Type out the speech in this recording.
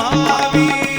পাবি।